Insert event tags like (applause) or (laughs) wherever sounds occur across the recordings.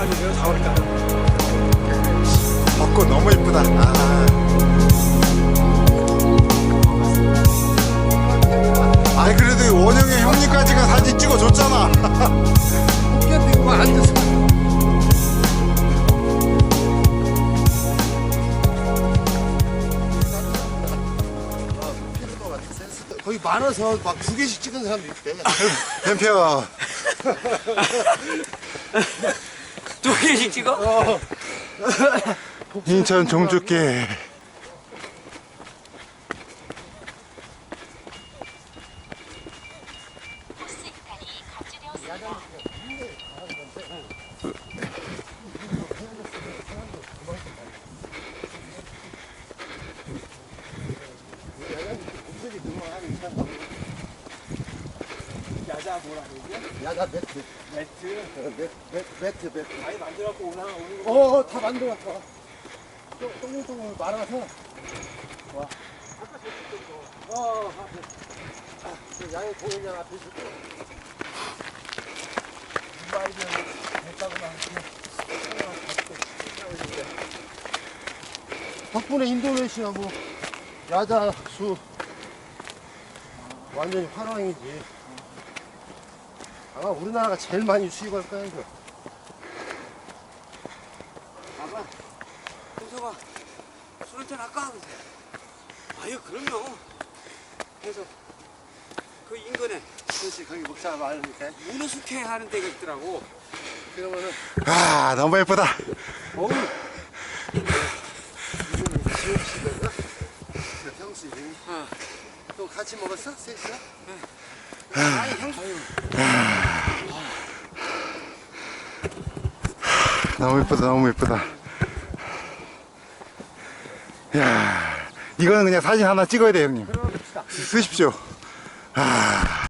아니에요 4월달 벚꽃 너무 예쁘다. 아. 아이 그래도 원영이 형님까지가 사진 찍어줬잖아. 이거 앉아서 거의 많아서 막 두 개씩 찍은 사람도 있대 뱀표 (laughs) 두 개씩 찍어? 인천 종주께 보스 이탈이 감지되었습니다. 야자 뭐라 그러지? 야자 매트 매트. 어, 매, 매, 매트 매트 많이 만들어갖고 오나 오는 거. 어다 만들었어 똥똥똥 말아서. 와. 아까 저쪽 거 어, 앞에. 아, 그 양해 공연장 앞에 있을 거 이발이면 됐다고만 덕분에 인도네시아 뭐 야자수. 완전히 화랑이지 아마 우리나라가 제일 많이 수입할 거야 이거 아빠, 동서가 술 한잔 할까? 아유, 그럼요. 그래서 그 인근에 그렇지 거기 목사 많으니까 문어 숙회 하는 데가 있더라고. 그러면은 아 너무 예쁘다. 어우, 지옥씨가 형수 이름이 어. 또 같이 먹었어? 셋이서? 아니, 형, 너무 예쁘다 너무 예쁘다. 야 이거는 그냥 사진 하나 찍어야 돼 형님. 쓰십시오. 아.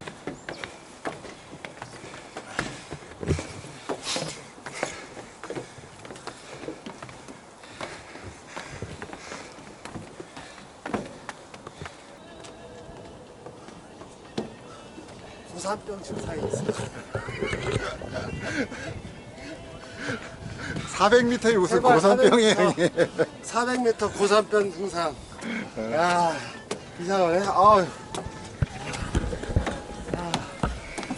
400m의 무슨 고산병이에요 400m. 형님. 400m 고산병 증상. 야 이상하네. 아유 아,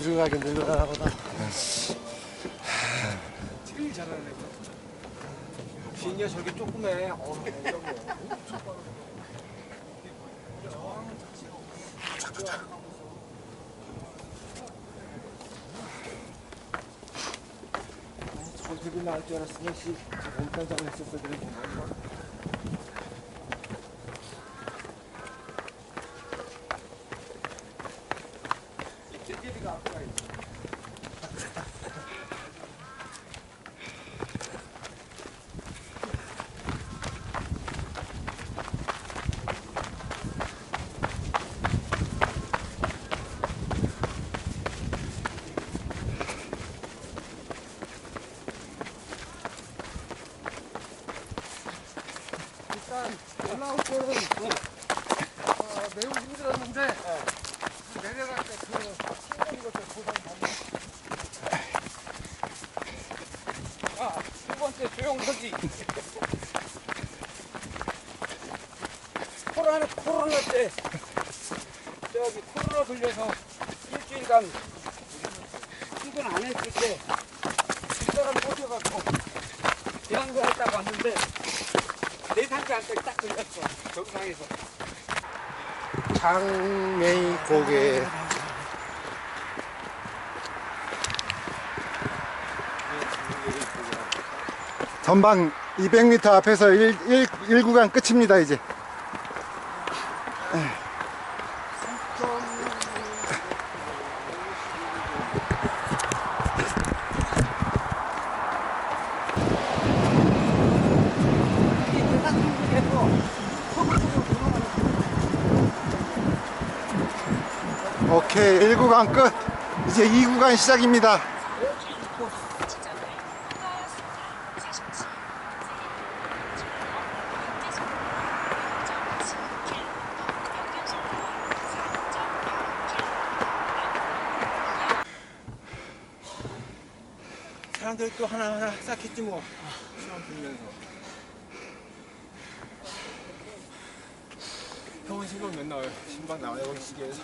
늙어가긴 늙어가나 보다. 제일 잘하는 비행기가 저렇게 조그매. 어, 전투 기 나올 줄 알았으면 씨 몸단장을 했었어야 되는데 찌질이가 앞에 있어 일단 올라올 때는 어, 매우 힘들었는데 내려갈 때그 힘든 것들 보상 받는 아, 두 번째 조용석이. 코로나, 코로나 때, 저기 코로나 걸려서 일주일간 출근 안 했을 때, 뒷사람 모셔갖고 대항도 했다고 왔는데, 내 상태한테 딱 걸렸어. 정상에서. 장메이 고개 전방 200m 앞에서 1, 1, 1구간 끝입니다 이제. 오케이 1구간 끝. 이제 2구간 시작입니다. 지점을 통과하였습니다. 47, 평균 속도 4.8km. 사람들이 또 하나하나 쌓겠지 뭐. 시험 들면서. 형은 신경 몇 나와요? 신방 나와요, 거기 시계에서.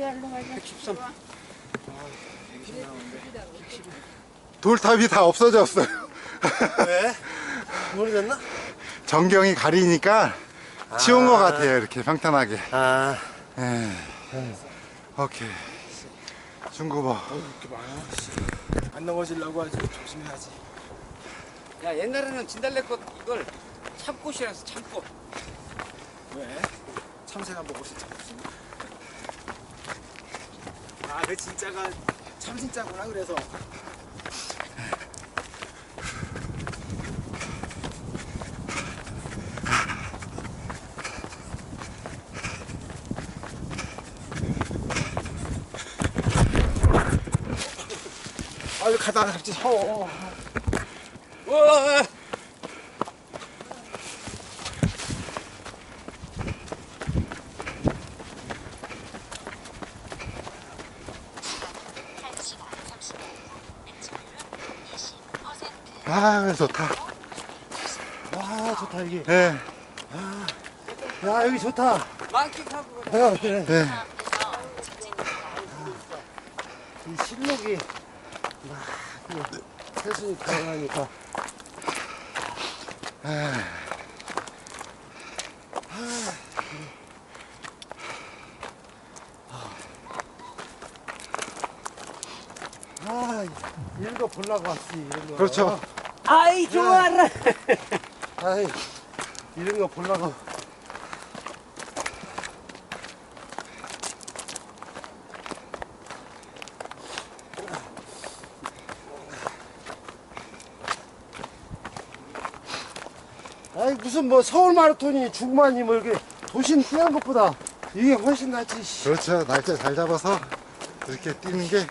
소리 올라가자 113. 돌탑이 다 없어졌어요. 왜? (laughs) 모르겠나? 전경이 가리니까 치운 것 같아요. 이렇게 평탄하게. 아, 예. 오케이. 중구버. 안 넘어지려고 하지. 조심해야지. 야 옛날에는 진달래꽃 이걸 참꽃이라서 참꽃. 왜? 참새가 먹을 수 있잖아. 아, 그 진짜가 참 진짜구나, 그래서. 아유, 가다가 갑자기 서워. 우와! 한 시간 35분 냉철율 20% 아, 좋다. 와, 좋다, 여기. 예. 야, 여기 좋다. 만끽하고 야, 그래. 예. 이 실록이 막, 그, 세순이 들어가니까. 아, 이런 거 보려고 왔지, 이런 거. 그렇죠. 아이 좋아라. 아이, 이런 거 보려고. 아이, 무슨 뭐 서울 마라톤이 중만이 뭐 이렇게 도심 뛰는 것보다 이게 훨씬 낫지. 씨. 그렇죠. 날짜 잘 잡아서 이렇게 뛰는 게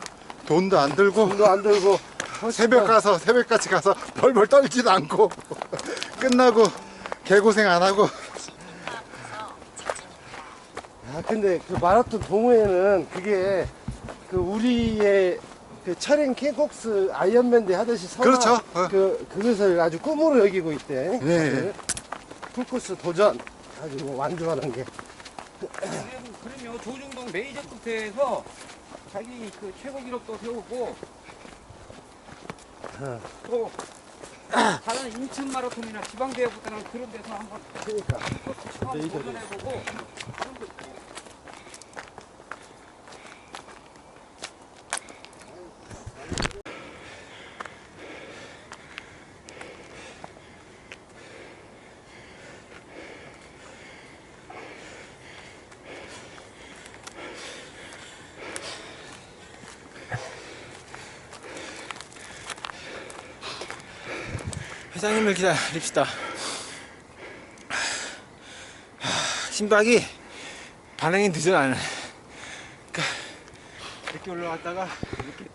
돈도 안 들고 돈도 안 들고. 훨씬 새벽 더- 가서 새벽까지 가서 벌벌 떨지도 않고 (laughs) 끝나고 개고생 안 하고. 아 근데 그 마라톤 동호회는 그게 그 우리의 그 철행 킹콕스 아이언맨대 하듯이 선화 그렇죠. 어. 그 그것을 아주 꿈으로 여기고 있대. 예. 풀코스 도전 아주 뭐 완주하는 게. 그럼요 조중동 메이저 끝에서 자기 그 최고 기록도 세우고 어. 또 다른 인천 마라톤이나 지방 대회보다는 그런 데서 한번 그러니까 도전해보고 회장님을 기다립시다. 하, 심박이 반응이 늦어 나는. 그러니까 이렇게 또 이렇게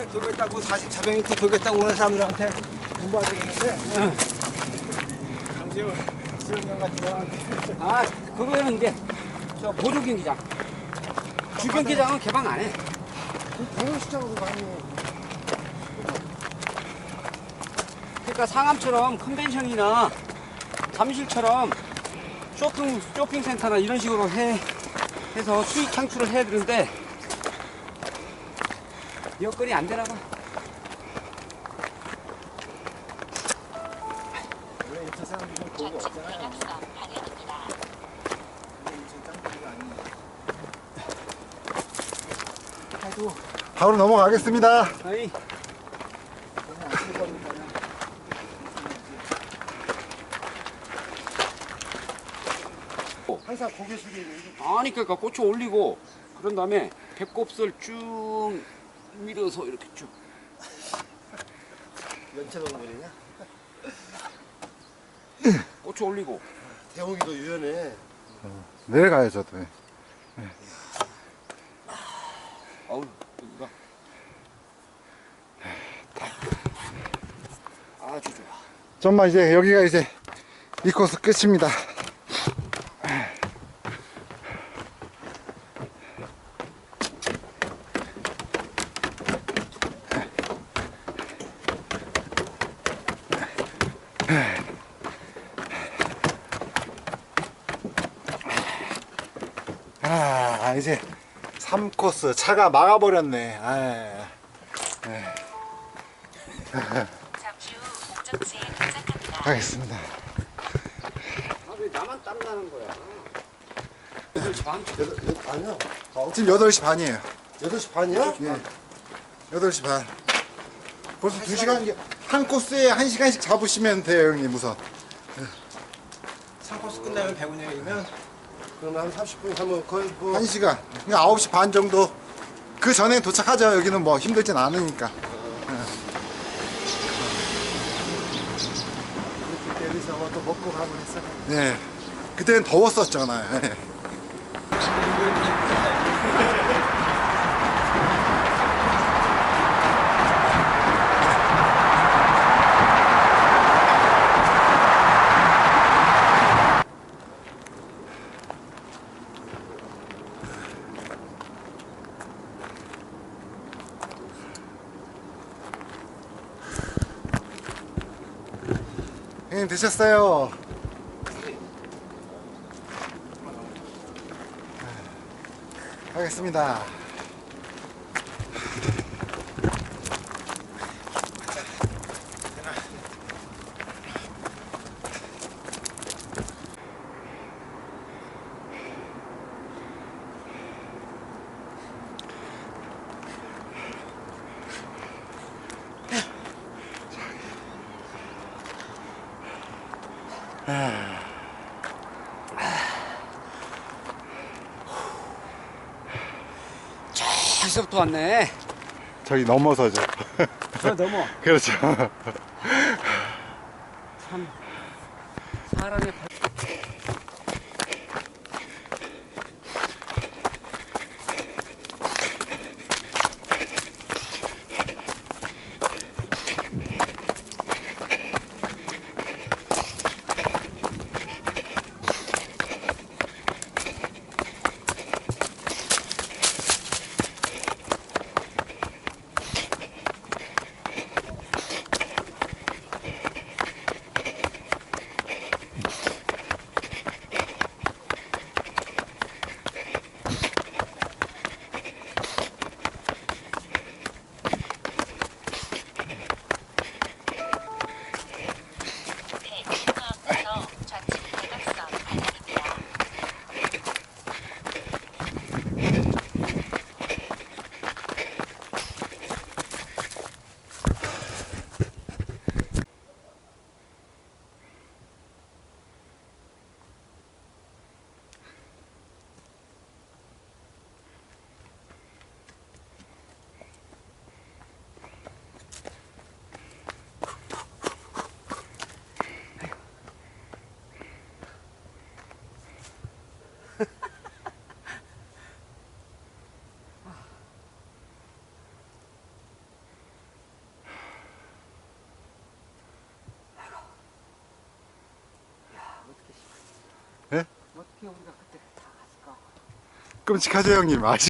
400 돌겠다고 4400m 돌겠다고 오는 사람들한테 공부하게 되는데? 응. 강제원 수영장 같은 사람한테 아 그거는 이제 저 보조 경기장. 주변 기장은 개방 안해. 배우시장으로 그 많이 그러니까 상암처럼 컨벤션이나 잠실처럼 쇼핑, 쇼핑센터나 이런 식으로 해, 해서 수익 창출을 해야 되는데 여건이 안 되나 봐. 아이고, 바로 넘어가겠습니다. 아이. 항상 고개 숙이고 아니 그러니까 고추 올리고 그런 다음에 배꼽을 쭉 밀어서 이렇게 쭉 연체방문이냐? 고추 올리고 대홍이도 유연해. 내려가요, 저도. 예. 어우 여기가 아주 좋아 좀만 이제 여기가 이제 이 코스 끝입니다. 3코스 차가 막아버렸네. 아, 잠시 후 목적지에 도착합니다. 가겠습니다. 아왜 나만 땀나는 거야 8시 반? 여덟, 여, 아니야. 지금 8시 반이에요. 8시 반이야? 예. 8시 반. 벌써 2시간, 한 코스에 1시간씩 잡으시면 돼요, 형님, 우선. 3코스 끝나면 100원이면 그러면 한 30분 하면 거의 뭐 1시간. 그냥 9시 반 정도. 그 전에 도착하죠. 여기는 뭐 힘들진 않으니까. 이렇게 내리서 뭐또 먹고 가고 했어. 네. 그때는 더웠었잖아요. 형님 드셨어요? 하겠습니다. 저기서부터 왔네 저기 넘어서죠. 저 넘어 (laughs) 그렇죠. 참 사람의 발... 우리가 그때 다 갔을까 끔찍하죠, 형님. 아직.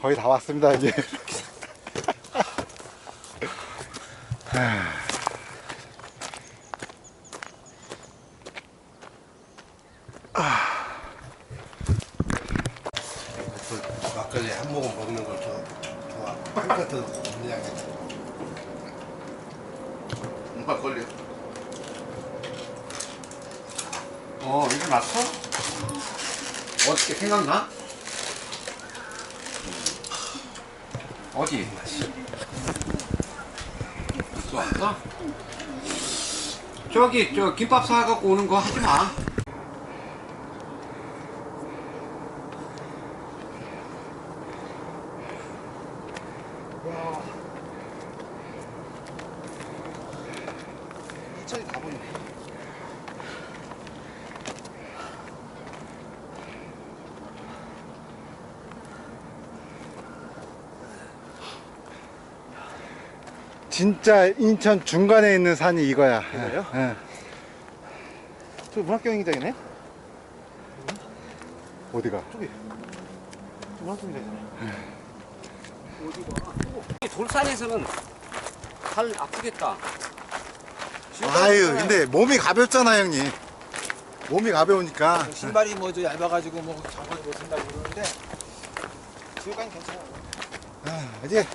거의 다 왔습니다 이제 막걸리 한 모금 먹는 걸 좋아. 똑같은 그냥 막걸리. 어, 이거 났어? 어떻게 생각나? 어디? 왔어? 저기 저 김밥 사갖고 오는 거 하지 마. 진짜 인천 중간에 있는 산이 이거야 이거요? 예. 저 문학경영장이네. 어디가? 문학경영장이네. 돌산에서는 발 아프겠다. 아유 근데 몸이 가볍잖아 형님 몸이 가벼우니까 신발이 뭐 저 얇아가지고 뭐 장거리 못 쓴다고 그러는데 지금까지 괜찮아. 이제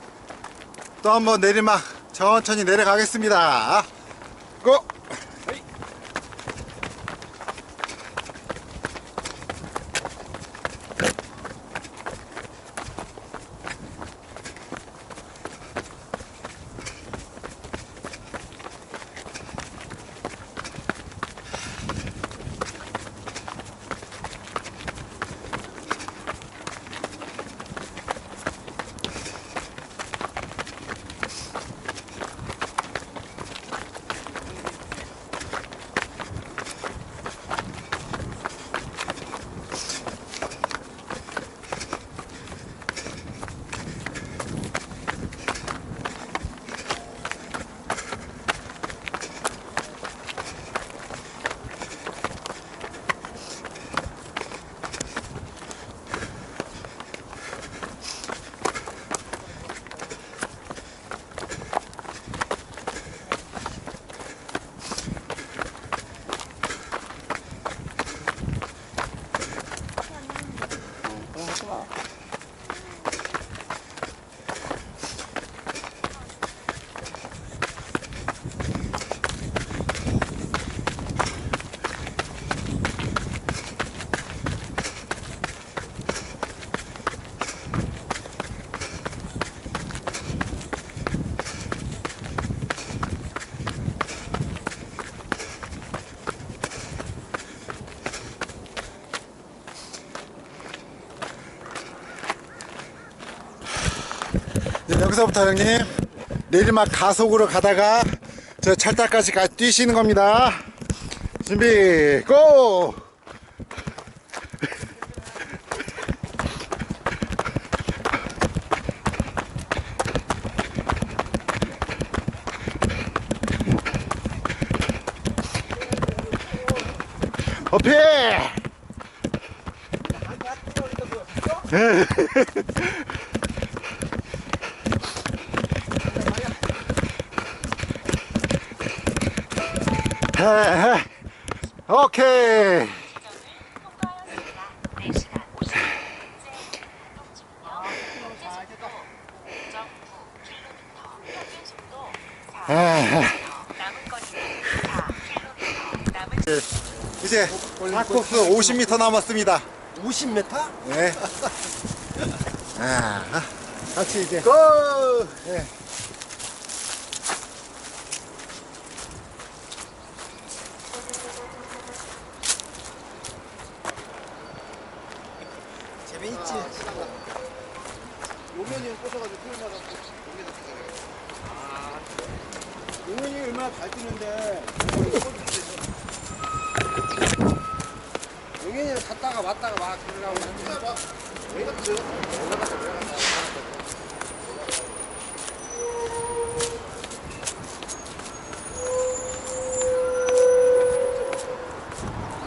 또 한 번 내리막 천천히 내려가겠습니다 여기서부터 형님 내리막 가속으로 가다가 저 철탑까지 가 뛰시는 겁니다 준비 고! 어피! (laughs) 헤헤. 오케이 통과하였습니다. 4시간 50분. 현재 속도 5.9km, 평균 속도 4, 헤헤. 남은 거리는 4km, 남은 이제 4코스 50m 남았습니다 50m? 네. (laughs) 아, 같이 이제 고! 네. 재미있지. 용현이 형 꼬셔가지고 토요일마다 용현이 얼마나 잘 뛰는데 용현이는 갔다가 왔다가 막 그러라고 갔지? 올라갔다 올라갔다.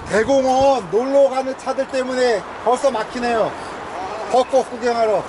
대공원 놀러 가는 차들 때문에 벌써 막히네요 벚꽃 구경하러.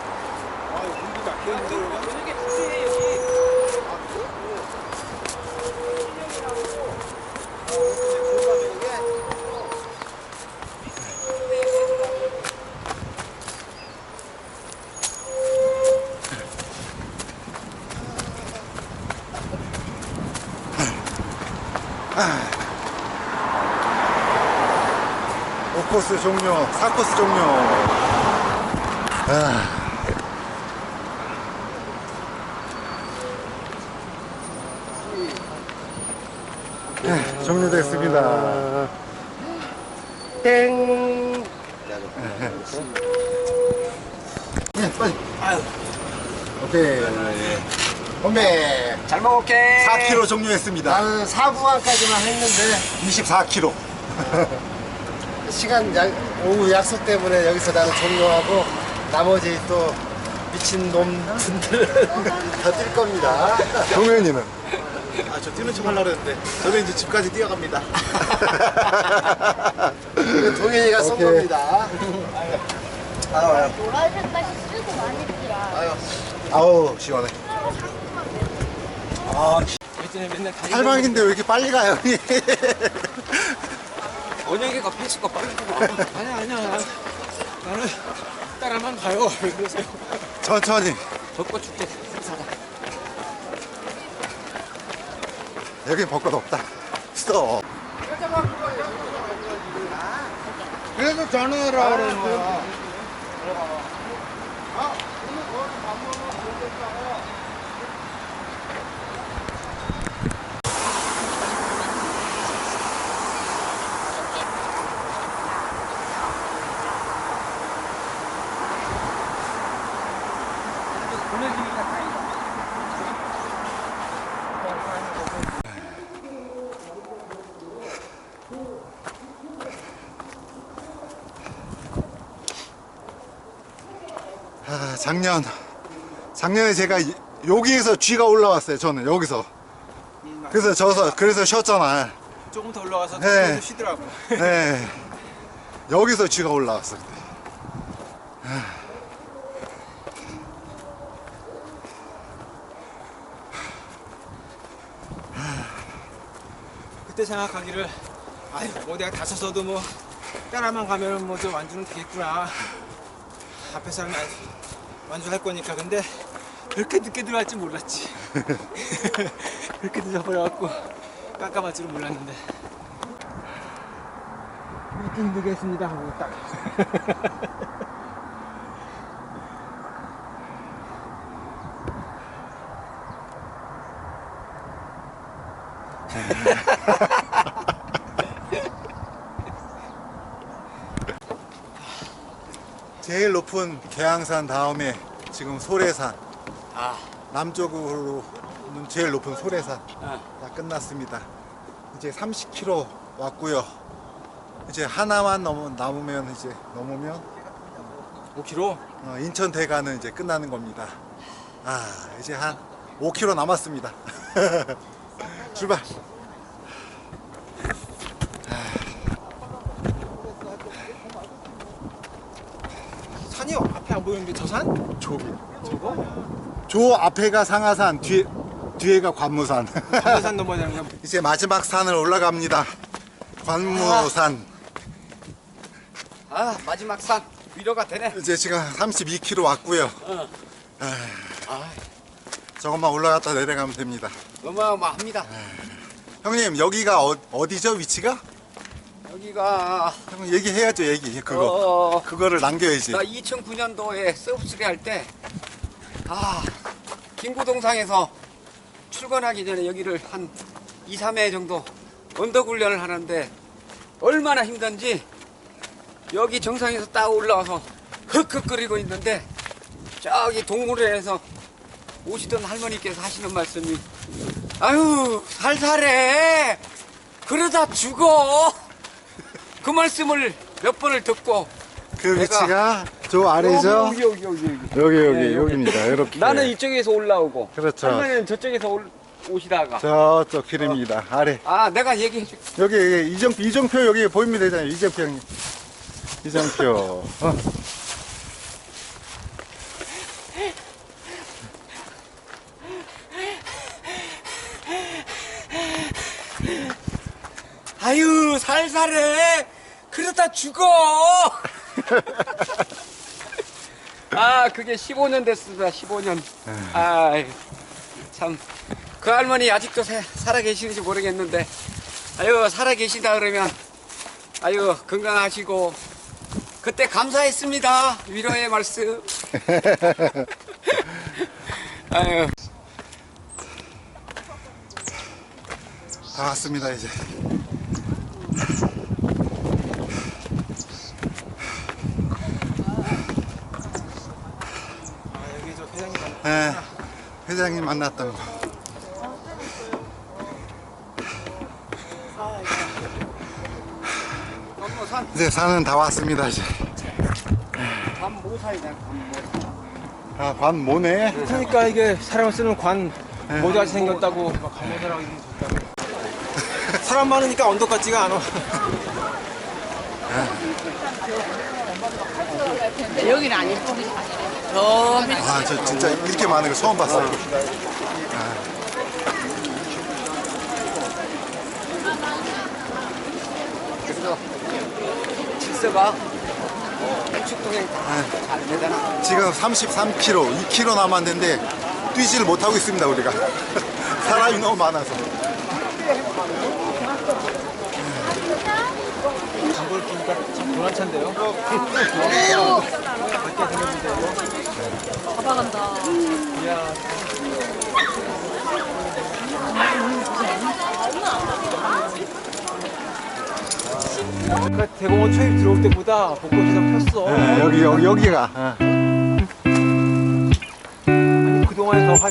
오코스 종료, 4코스 종료. 아. 네, 종료됐습니다. 땡. 네, 빨리. 오케이. 건배. 잘 먹을게. 4km 종료했습니다. 나는 4구간까지만 했는데 24km. 시간 약, 오후 약속 때문에 여기서 나는 종료하고 나머지 또 미친 놈들은 더 (laughs) 뛸 겁니다. 동현이는? 아, 저 뛰는 척 하려고 했는데. 저는 이제 집까지 뛰어갑니다. (laughs) 동현이가 쏜 오케이. 겁니다. 노란색까지 쓰고 많이 들어. 아우, 시원해. 맨날 다리 팔방인데 왜 이렇게 빨리 가요, 형님? (laughs) 원영이가 패스가 빨리 들어. 아니야 아니야. 나는 따라만 가요. (laughs) 왜 그러세요? 천천히. 벚꽃 축제 사자. 여기 벚꽃 없다. 스톱. 그래서 전화하라 그러는 거야. 보내주니까 다행이다. 아, 작년, 작년에 제가 이- 여기에서 쥐가 올라왔어요, 저는 여기서. 그래서 저서, 그래서 쉬었잖아. 조금 더 올라가서 네. 좀 쉬더라고. 네. 여기서 쥐가 올라왔어, 그때. 그때 생각하기를 아유 뭐 내가 다쳤어도 뭐 따라만 가면 뭐좀 완주는 되겠구나. 앞에 사람이 안- 완주할 거니까. 근데 그렇게 늦게 들어갈 줄 몰랐지. (laughs) 그렇게 늦어버려갖고 깜깜할 줄은 몰랐는데. 이렇게 힘들겠습니다. 하고 딱 (laughs) (laughs) 제일 높은 계양산 다음에 지금 소래산. 남쪽으로는 제일 높은 소래산. 다 끝났습니다. 이제 30km 왔고요. 이제 하나만 넘, 남으면 이제 넘으면 5km 어, 인천 대가는 이제 끝나는 겁니다. 아 이제 한 5km 남았습니다. (laughs) 출발. 산이요 앞에 안 보이는데 저 산? 저기. 저거? 저 앞에가 상하산, 뒤에 뒤에가 관무산. 반대산 넘어야 (laughs) 되는 이제 마지막 산을 올라갑니다. 관무산. 아 마지막 산 위로가 되네. 이제 지금 32km 왔고요. 아, 저것만 올라갔다 내려가면 됩니다. 어마어마합니다. 형님 여기가 어, 어디죠 위치가? 여기가 형 얘기해야죠 얘기 그거. 어, 그거를 남겨야지. 나 2009년도에 서브스리 할 때, 아, 김구동상에서 출근하기 전에 여기를 한 2, 3회 정도 언덕 훈련을 하는데 얼마나 힘든지 여기 정상에서 딱 올라와서 흑흑 거리고 있는데 저기 동물원에서 오시던 할머니께서 하시는 말씀이 아유 살살해 그러다 죽어 그 말씀을 몇 번을 듣고 그 위치가 저 아래죠? 여기 여기 여기 여기 여기 네, 여기입니다 이렇게 나는 이쪽에서 올라오고 그렇죠. 할머니는 저쪽에서 올, 오시다가 저쪽 길입니다. 어. 아래 아 내가 얘기해 줄게 여기 여기 이정 이정표 여기 보입니다, 이장님. 이정표 형님. 이정표. 어. 아유 살살해 그러다 죽어. (laughs) 아, 그게 15년 됐습니다. 15년. 아, 참. 그 할머니 아직도 사- 살아 계시는지 모르겠는데, 아유, 살아 계시다 그러면, 아유, 건강하시고, 그때 감사했습니다. 위로의 말씀. (laughs) 아유. 다 왔습니다 이제. 아, 여기 회장님 만 예, 회장님 만났던 거. 이제 산은 다 왔습니다 이제. 아, 관 모네. 그러니까 이게 사람 쓰는 관 모자같이 생겼다고 사람 많으니까 언덕 같지가 않아 여기는 안 예쁘 게 아, 저 진짜 이렇게 많은 거 처음 봤어요. 그래서 질서가 다잘 되잖아. 지금 33km, 2km 남았는데 뛰지를 못하고 있습니다 우리가. (laughs) 사람이 너무 많아서. 장볼 끼니까 참 도난차인데요 잡아간다. 그 대공원 초입 들어올 때보다 벚꽃이 더 폈어 네, 여기 여기 여기가. 아니 그동안에 더 화,